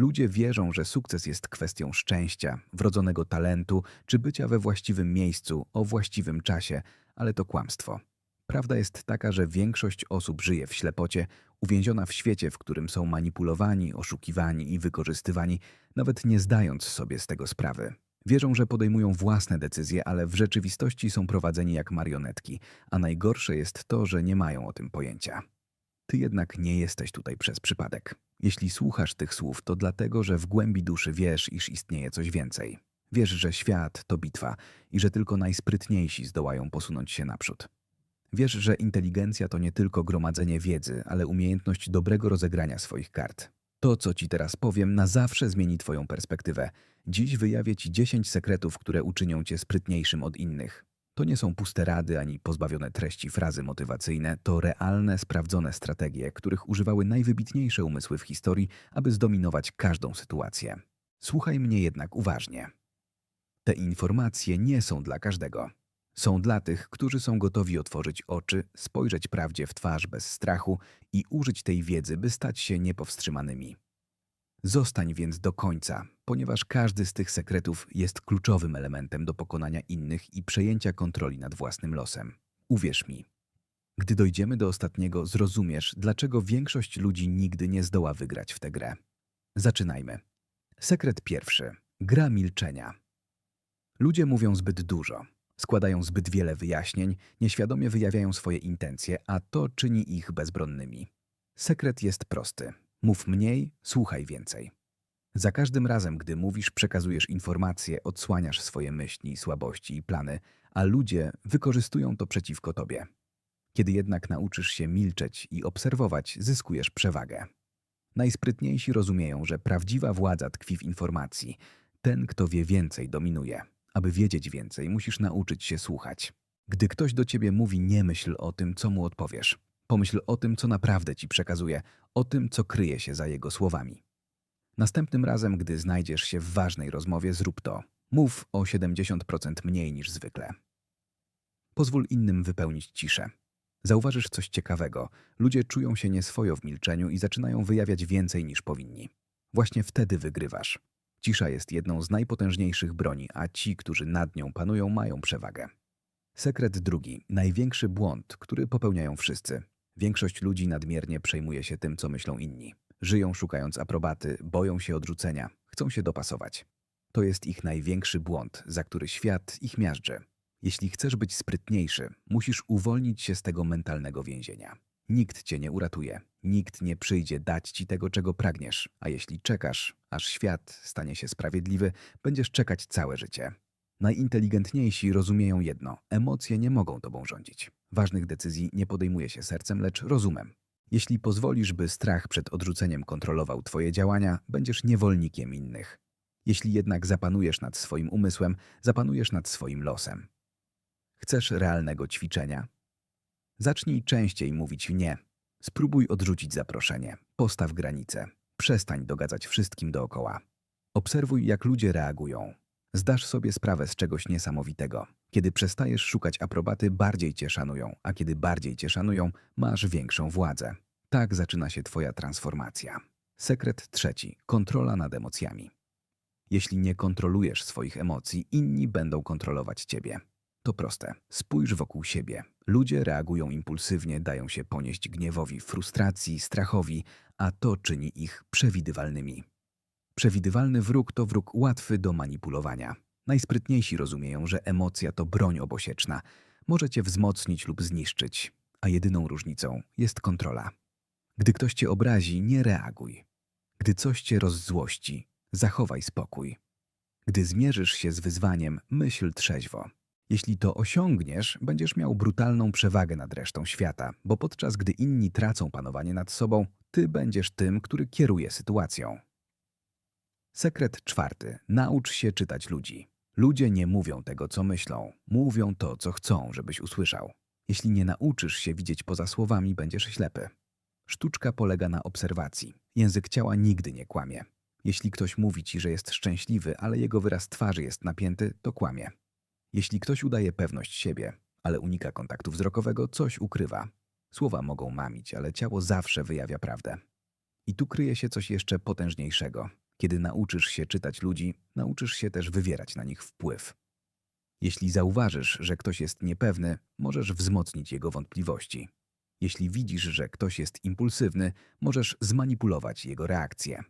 Ludzie wierzą, że sukces jest kwestią szczęścia, wrodzonego talentu czy bycia we właściwym miejscu o właściwym czasie, ale to kłamstwo. Prawda jest taka, że większość osób żyje w ślepocie, uwięziona w świecie, w którym są manipulowani, oszukiwani i wykorzystywani, nawet nie zdając sobie z tego sprawy. Wierzą, że podejmują własne decyzje, ale w rzeczywistości są prowadzeni jak marionetki, a najgorsze jest to, że nie mają o tym pojęcia. Ty jednak nie jesteś tutaj przez przypadek. Jeśli słuchasz tych słów, to dlatego, że w głębi duszy wiesz, iż istnieje coś więcej. Wiesz, że świat to bitwa i że tylko najsprytniejsi zdołają posunąć się naprzód. Wiesz, że inteligencja to nie tylko gromadzenie wiedzy, ale umiejętność dobrego rozegrania swoich kart. To, co ci teraz powiem, na zawsze zmieni twoją perspektywę. Dziś wyjawię ci 10 sekretów, które uczynią cię sprytniejszym od innych. To nie są puste rady ani pozbawione treści frazy motywacyjne, to realne, sprawdzone strategie, których używały najwybitniejsze umysły w historii, aby zdominować każdą sytuację. Słuchaj mnie jednak uważnie. Te informacje nie są dla każdego. Są dla tych, którzy są gotowi otworzyć oczy, spojrzeć prawdzie w twarz bez strachu i użyć tej wiedzy, by stać się niepowstrzymanymi. Zostań więc do końca, ponieważ każdy z tych sekretów jest kluczowym elementem do pokonania innych i przejęcia kontroli nad własnym losem. Uwierz mi. Gdy dojdziemy do ostatniego, zrozumiesz, dlaczego większość ludzi nigdy nie zdoła wygrać w tę grę. Zaczynajmy. Sekret pierwszy. Gra milczenia. Ludzie mówią zbyt dużo. Składają zbyt wiele wyjaśnień, nieświadomie wyjawiają swoje intencje, a to czyni ich bezbronnymi. Sekret jest prosty. Mów mniej, słuchaj więcej. Za każdym razem, gdy mówisz, przekazujesz informacje, odsłaniasz swoje myśli, słabości i plany, a ludzie wykorzystują to przeciwko tobie. Kiedy jednak nauczysz się milczeć i obserwować, zyskujesz przewagę. Najsprytniejsi rozumieją, że prawdziwa władza tkwi w informacji. Ten, kto wie więcej, dominuje. Aby wiedzieć więcej, musisz nauczyć się słuchać. Gdy ktoś do ciebie mówi, nie myśl o tym, co mu odpowiesz. Pomyśl o tym, co naprawdę ci przekazuje, o tym, co kryje się za jego słowami. Następnym razem, gdy znajdziesz się w ważnej rozmowie, zrób to. Mów o 70% mniej niż zwykle. Pozwól innym wypełnić ciszę. Zauważysz coś ciekawego. Ludzie czują się nieswojo w milczeniu i zaczynają wyjawiać więcej niż powinni. Właśnie wtedy wygrywasz. Cisza jest jedną z najpotężniejszych broni, a ci, którzy nad nią panują, mają przewagę. Sekret drugi. Największy błąd, który popełniają wszyscy. Większość ludzi nadmiernie przejmuje się tym, co myślą inni. Żyją szukając aprobaty, boją się odrzucenia, chcą się dopasować. To jest ich największy błąd, za który świat ich miażdży. Jeśli chcesz być sprytniejszy, musisz uwolnić się z tego mentalnego więzienia. Nikt cię nie uratuje, nikt nie przyjdzie dać ci tego, czego pragniesz, a jeśli czekasz, aż świat stanie się sprawiedliwy, będziesz czekać całe życie. Najinteligentniejsi rozumieją jedno: emocje nie mogą tobą rządzić. Ważnych decyzji nie podejmuje się sercem, lecz rozumem. Jeśli pozwolisz, by strach przed odrzuceniem kontrolował twoje działania, będziesz niewolnikiem innych. Jeśli jednak zapanujesz nad swoim umysłem, zapanujesz nad swoim losem. Chcesz realnego ćwiczenia? Zacznij częściej mówić nie. Spróbuj odrzucić zaproszenie. Postaw granice. Przestań dogadzać wszystkim dookoła. Obserwuj, jak ludzie reagują. Zdasz sobie sprawę z czegoś niesamowitego. Kiedy przestajesz szukać aprobaty, bardziej cię szanują, a kiedy bardziej cię szanują, masz większą władzę. Tak zaczyna się twoja transformacja. Sekret trzeci. Kontrola nad emocjami. Jeśli nie kontrolujesz swoich emocji, inni będą kontrolować ciebie. To proste. Spójrz wokół siebie. Ludzie reagują impulsywnie, dają się ponieść gniewowi, frustracji, strachowi, a to czyni ich przewidywalnymi. Przewidywalny wróg to wróg łatwy do manipulowania. Najsprytniejsi rozumieją, że emocja to broń obosieczna. Może cię wzmocnić lub zniszczyć, a jedyną różnicą jest kontrola. Gdy ktoś cię obrazi, nie reaguj. Gdy coś cię rozzłości, zachowaj spokój. Gdy zmierzysz się z wyzwaniem, myśl trzeźwo. Jeśli to osiągniesz, będziesz miał brutalną przewagę nad resztą świata, bo podczas gdy inni tracą panowanie nad sobą, ty będziesz tym, który kieruje sytuacją. Sekret czwarty. Naucz się czytać ludzi. Ludzie nie mówią tego, co myślą. Mówią to, co chcą, żebyś usłyszał. Jeśli nie nauczysz się widzieć poza słowami, będziesz ślepy. Sztuczka polega na obserwacji. Język ciała nigdy nie kłamie. Jeśli ktoś mówi ci, że jest szczęśliwy, ale jego wyraz twarzy jest napięty, to kłamie. Jeśli ktoś udaje pewność siebie, ale unika kontaktu wzrokowego, coś ukrywa. Słowa mogą mamić, ale ciało zawsze wyjawia prawdę. I tu kryje się coś jeszcze potężniejszego. Kiedy nauczysz się czytać ludzi, nauczysz się też wywierać na nich wpływ. Jeśli zauważysz, że ktoś jest niepewny, możesz wzmocnić jego wątpliwości. Jeśli widzisz, że ktoś jest impulsywny, możesz zmanipulować jego reakcję.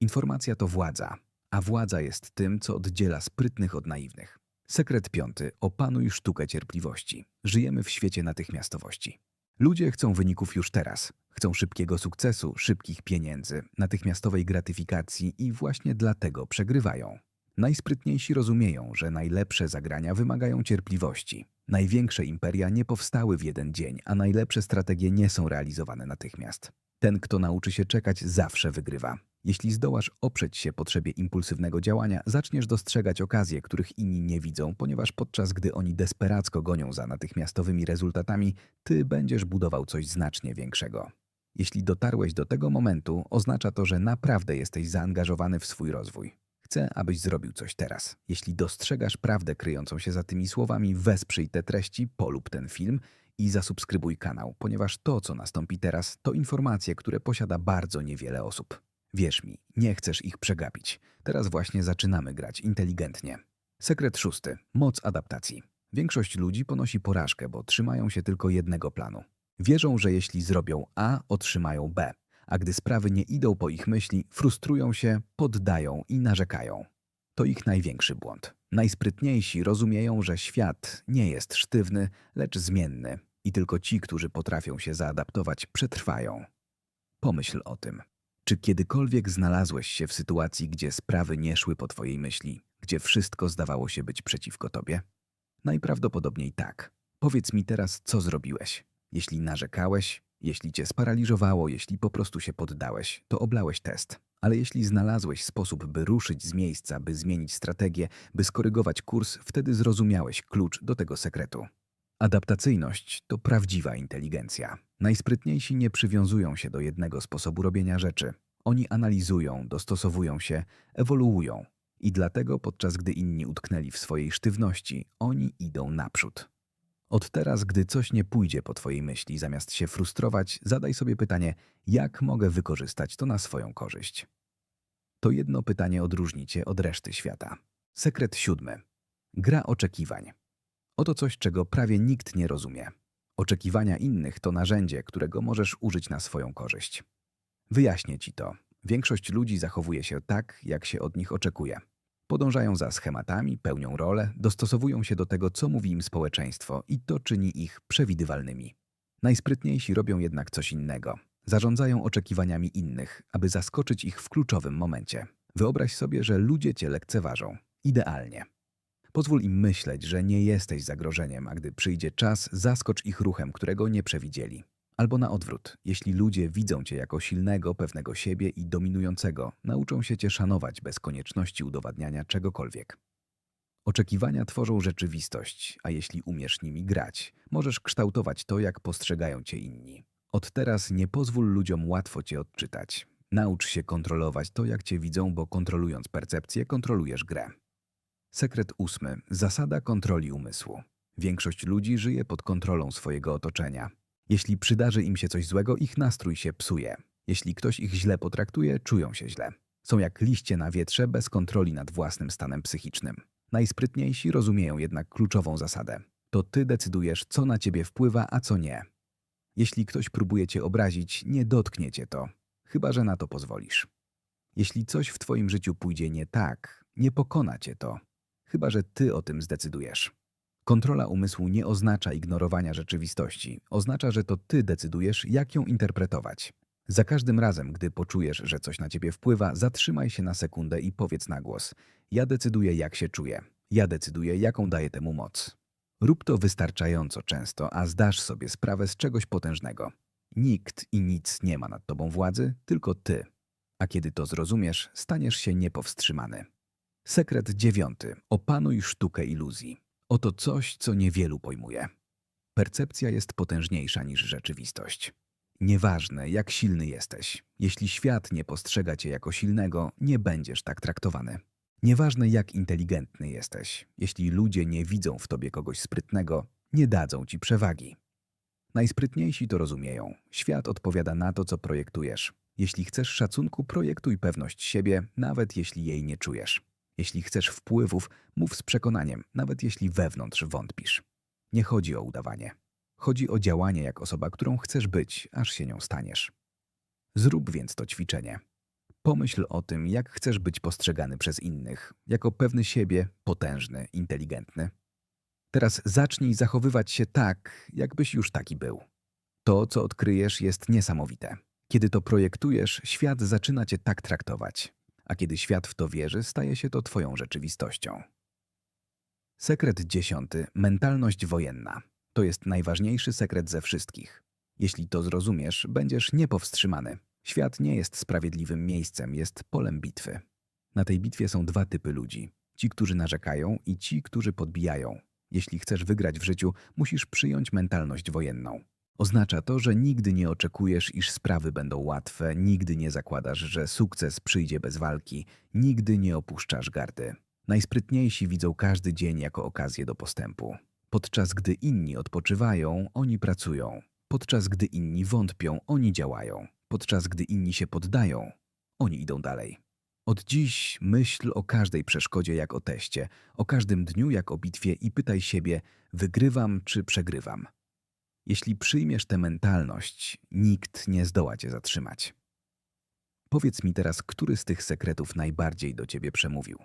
Informacja to władza, a władza jest tym, co oddziela sprytnych od naiwnych. Sekret piąty. Opanuj sztukę cierpliwości. Żyjemy w świecie natychmiastowości. Ludzie chcą wyników już teraz. Chcą szybkiego sukcesu, szybkich pieniędzy, natychmiastowej gratyfikacji i właśnie dlatego przegrywają. Najsprytniejsi rozumieją, że najlepsze zagrania wymagają cierpliwości. Największe imperia nie powstały w jeden dzień, a najlepsze strategie nie są realizowane natychmiast. Ten, kto nauczy się czekać, zawsze wygrywa. Jeśli zdołasz oprzeć się potrzebie impulsywnego działania, zaczniesz dostrzegać okazje, których inni nie widzą, ponieważ podczas gdy oni desperacko gonią za natychmiastowymi rezultatami, ty będziesz budował coś znacznie większego. Jeśli dotarłeś do tego momentu, oznacza to, że naprawdę jesteś zaangażowany w swój rozwój. Chcę, abyś zrobił coś teraz. Jeśli dostrzegasz prawdę kryjącą się za tymi słowami, wesprzyj te treści, polub ten film i zasubskrybuj kanał, ponieważ to, co nastąpi teraz, to informacje, które posiada bardzo niewiele osób. Wierz mi, nie chcesz ich przegapić. Teraz właśnie zaczynamy grać inteligentnie. Sekret szósty. Moc adaptacji. Większość ludzi ponosi porażkę, bo trzymają się tylko jednego planu. Wierzą, że jeśli zrobią A, otrzymają B, a gdy sprawy nie idą po ich myśli, frustrują się, poddają i narzekają. To ich największy błąd. Najsprytniejsi rozumieją, że świat nie jest sztywny, lecz zmienny i tylko ci, którzy potrafią się zaadaptować, przetrwają. Pomyśl o tym. Czy kiedykolwiek znalazłeś się w sytuacji, gdzie sprawy nie szły po twojej myśli, gdzie wszystko zdawało się być przeciwko tobie? Najprawdopodobniej tak. Powiedz mi teraz, co zrobiłeś. Jeśli narzekałeś, jeśli cię sparaliżowało, jeśli po prostu się poddałeś, to oblałeś test. Ale jeśli znalazłeś sposób, by ruszyć z miejsca, by zmienić strategię, by skorygować kurs, wtedy zrozumiałeś klucz do tego sekretu. Adaptacyjność to prawdziwa inteligencja. Najsprytniejsi nie przywiązują się do jednego sposobu robienia rzeczy. Oni analizują, dostosowują się, ewoluują. I dlatego podczas gdy inni utknęli w swojej sztywności, oni idą naprzód. Od teraz, gdy coś nie pójdzie po Twojej myśli, zamiast się frustrować, zadaj sobie pytanie, jak mogę wykorzystać to na swoją korzyść. To jedno pytanie odróżni Cię od reszty świata. Sekret siódmy. Gra oczekiwań. Oto coś, czego prawie nikt nie rozumie. Oczekiwania innych to narzędzie, którego możesz użyć na swoją korzyść. Wyjaśnię Ci to. Większość ludzi zachowuje się tak, jak się od nich oczekuje. Podążają za schematami, pełnią rolę, dostosowują się do tego, co mówi im społeczeństwo i to czyni ich przewidywalnymi. Najsprytniejsi robią jednak coś innego. Zarządzają oczekiwaniami innych, aby zaskoczyć ich w kluczowym momencie. Wyobraź sobie, że ludzie cię lekceważą. Idealnie. Pozwól im myśleć, że nie jesteś zagrożeniem, a gdy przyjdzie czas, zaskocz ich ruchem, którego nie przewidzieli. Albo na odwrót, jeśli ludzie widzą cię jako silnego, pewnego siebie i dominującego, nauczą się cię szanować bez konieczności udowadniania czegokolwiek. Oczekiwania tworzą rzeczywistość, a jeśli umiesz nimi grać, możesz kształtować to, jak postrzegają cię inni. Od teraz nie pozwól ludziom łatwo cię odczytać. Naucz się kontrolować to, jak cię widzą, bo kontrolując percepcję, kontrolujesz grę. Sekret ósmy. Zasada kontroli umysłu. Większość ludzi żyje pod kontrolą swojego otoczenia. Jeśli przydarzy im się coś złego, ich nastrój się psuje. Jeśli ktoś ich źle potraktuje, czują się źle. Są jak liście na wietrze bez kontroli nad własnym stanem psychicznym. Najsprytniejsi rozumieją jednak kluczową zasadę. To ty decydujesz, co na ciebie wpływa, a co nie. Jeśli ktoś próbuje cię obrazić, nie dotknie cię to, chyba że na to pozwolisz. Jeśli coś w twoim życiu pójdzie nie tak, nie pokona cię to, chyba że ty o tym zdecydujesz. Kontrola umysłu nie oznacza ignorowania rzeczywistości, oznacza, że to ty decydujesz, jak ją interpretować. Za każdym razem, gdy poczujesz, że coś na ciebie wpływa, zatrzymaj się na sekundę i powiedz na głos: Ja decyduję, jak się czuję. Ja decyduję, jaką daję temu moc. Rób to wystarczająco często, a zdasz sobie sprawę z czegoś potężnego. Nikt i nic nie ma nad tobą władzy, tylko ty. A kiedy to zrozumiesz, staniesz się niepowstrzymany. Sekret dziewiąty. Opanuj sztukę iluzji. Oto coś, co niewielu pojmuje. Percepcja jest potężniejsza niż rzeczywistość. Nieważne, jak silny jesteś, jeśli świat nie postrzega cię jako silnego, nie będziesz tak traktowany. Nieważne, jak inteligentny jesteś, jeśli ludzie nie widzą w tobie kogoś sprytnego, nie dadzą ci przewagi. Najsprytniejsi to rozumieją. Świat odpowiada na to, co projektujesz. Jeśli chcesz szacunku, projektuj pewność siebie, nawet jeśli jej nie czujesz. Jeśli chcesz wpływów, mów z przekonaniem, nawet jeśli wewnątrz wątpisz. Nie chodzi o udawanie. Chodzi o działanie jak osoba, którą chcesz być, aż się nią staniesz. Zrób więc to ćwiczenie. Pomyśl o tym, jak chcesz być postrzegany przez innych, jako pewny siebie, potężny, inteligentny. Teraz zacznij zachowywać się tak, jakbyś już taki był. To, co odkryjesz, jest niesamowite. Kiedy to projektujesz, świat zaczyna cię tak traktować, a kiedy świat w to wierzy, staje się to twoją rzeczywistością. Sekret dziesiąty. Mentalność wojenna. To jest najważniejszy sekret ze wszystkich. Jeśli to zrozumiesz, będziesz niepowstrzymany. Świat nie jest sprawiedliwym miejscem, jest polem bitwy. Na tej bitwie są dwa typy ludzi. Ci, którzy narzekają i ci, którzy podbijają. Jeśli chcesz wygrać w życiu, musisz przyjąć mentalność wojenną. Oznacza to, że nigdy nie oczekujesz, iż sprawy będą łatwe, nigdy nie zakładasz, że sukces przyjdzie bez walki, nigdy nie opuszczasz gardy. Najsprytniejsi widzą każdy dzień jako okazję do postępu. Podczas gdy inni odpoczywają, oni pracują. Podczas gdy inni wątpią, oni działają. Podczas gdy inni się poddają, oni idą dalej. Od dziś myśl o każdej przeszkodzie jak o teście, o każdym dniu jak o bitwie i pytaj siebie, wygrywam czy przegrywam. Jeśli przyjmiesz tę mentalność, nikt nie zdoła cię zatrzymać. Powiedz mi teraz, który z tych sekretów najbardziej do ciebie przemówił.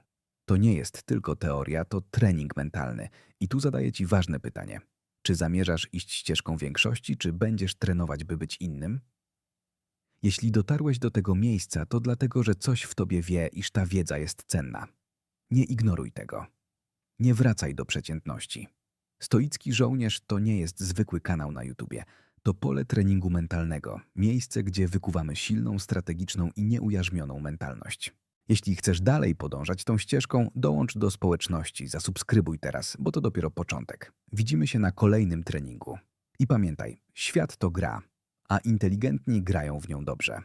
To nie jest tylko teoria, to trening mentalny. I tu zadaję ci ważne pytanie. Czy zamierzasz iść ścieżką większości, czy będziesz trenować, by być innym? Jeśli dotarłeś do tego miejsca, to dlatego, że coś w tobie wie, iż ta wiedza jest cenna. Nie ignoruj tego. Nie wracaj do przeciętności. Stoicki żołnierz to nie jest zwykły kanał na YouTubie. To pole treningu mentalnego, miejsce, gdzie wykuwamy silną, strategiczną i nieujarzmioną mentalność. Jeśli chcesz dalej podążać tą ścieżką, dołącz do społeczności, zasubskrybuj teraz, bo to dopiero początek. Widzimy się na kolejnym treningu. I pamiętaj, świat to gra, a inteligentni grają w nią dobrze.